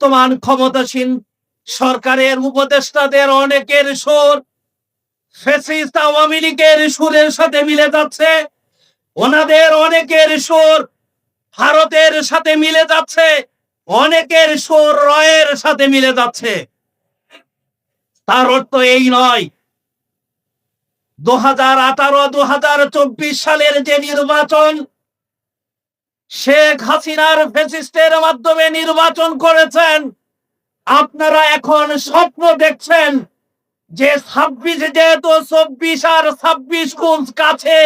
বর্তমান ক্ষমতাসীন সরকারের উপদেষ্টাদের অনেকের সুর আওয়ামী লীগের সুরের সাথে মিলে যাচ্ছে। ওনাদের অনেকের সুর ভারতের সাথে মিলে যাচ্ছে। অনেকের সুর রয়ের সাথে মিলে যাচ্ছে। তার অর্থ এই নয় দু হাজার আঠারো দু সালের যে নির্বাচন শেখ হাসিনার ফেসিস্টের মাধ্যমে নির্বাচন করেছেন। আপনারা এখন স্বপ্ন দেখছেন যে ছাব্বিশ, যেহেতু চব্বিশ আর ছাব্বিশ খুব কাছে,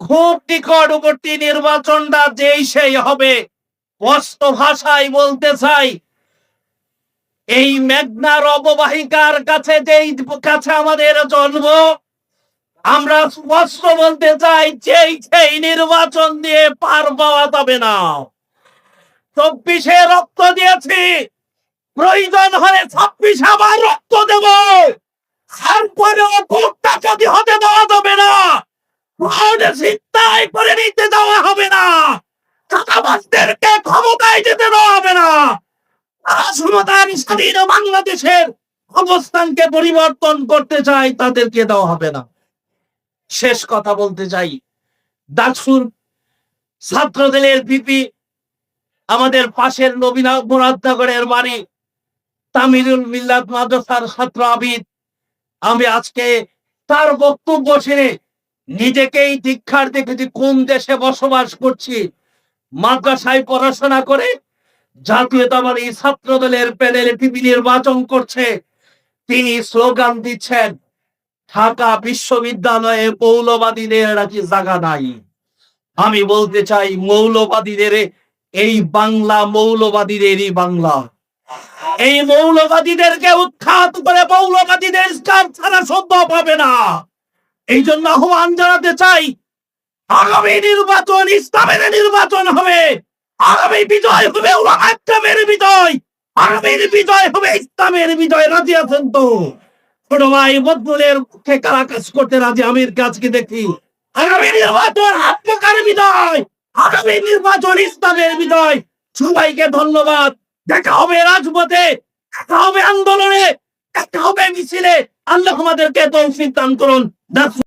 খুব নিকটবর্তী নির্বাচনটা যেই সেই হবে। স্পষ্ট ভাষায় বলতে চাই, এই মেঘনার অববাহিকার কাছে যেই কাছে আমাদের জন্ম আমরা স্পষ্ট বলতে চাই, যেই সেই নির্বাচন দিয়ে পার পাওয়া যাবে না। চব্বিশে রক্ত দিয়েছি। প্রয়োজন হলে ছাব্বিশ আবার রক্ত দেব। যদি হতে দেওয়া যাবে না করে নিতে দেওয়া হবে না। যেতে দেওয়া হবে না। স্বাধীন বাংলাদেশের অবস্থানকে পরিবর্তন করতে চাই, তাদেরকে দেওয়া হবে না। শেষ কথা বলতে চাই। ডাকসুর ছাত্রদলের পিপি আমাদের পাশের নবীনা মুরাদনগরের বাড়ি তামিরুল মিল্লাত মাদ্রাসার ছাত্র আবিদ। আমি আজকে তার বক্তব্য শুনে নিজেকেই দীক্ষার দেখেছি, কোন দেশে বসবাস করছি। মাদ্রাসায় পড়াশোনা করে জাতীয়তাবাদী ছাত্র দলের প্যানেলে টিভি নির্বাচন করছে। তিনি স্লোগান দিচ্ছেন ঢাকা বিশ্ববিদ্যালয়ে মৌলবাদীদের নাকি জায়গা নাই। আমি বলতে চাই, মৌলবাদীদের, এই বাংলা মৌলবাদীদেরই বাংলা। এই মৌলবাদীদেরকে উৎখাত করে মৌলবাদীদের ছাড়া সম্ভব হবে না। এই জন্য আহ্বান জানাতে চাই, আগামী নির্বাচন ইসলামের নির্বাচন হবে। আগামী বিজয় হবে ইসলামের বিজয়। আগামীর বিজয় হবে ইসলামের বিজয়। রাজি আছেন তো? আগামী নির্বাচন ইসলামের বিদায় সবাইকে ধন্যবাদ। দেখা হবে রাজপথে, দেখা হবে আন্দোলনে, দেখা হবে মিছিলে। আল্লাহ আমাদেরকে তৌফিক দান করুন।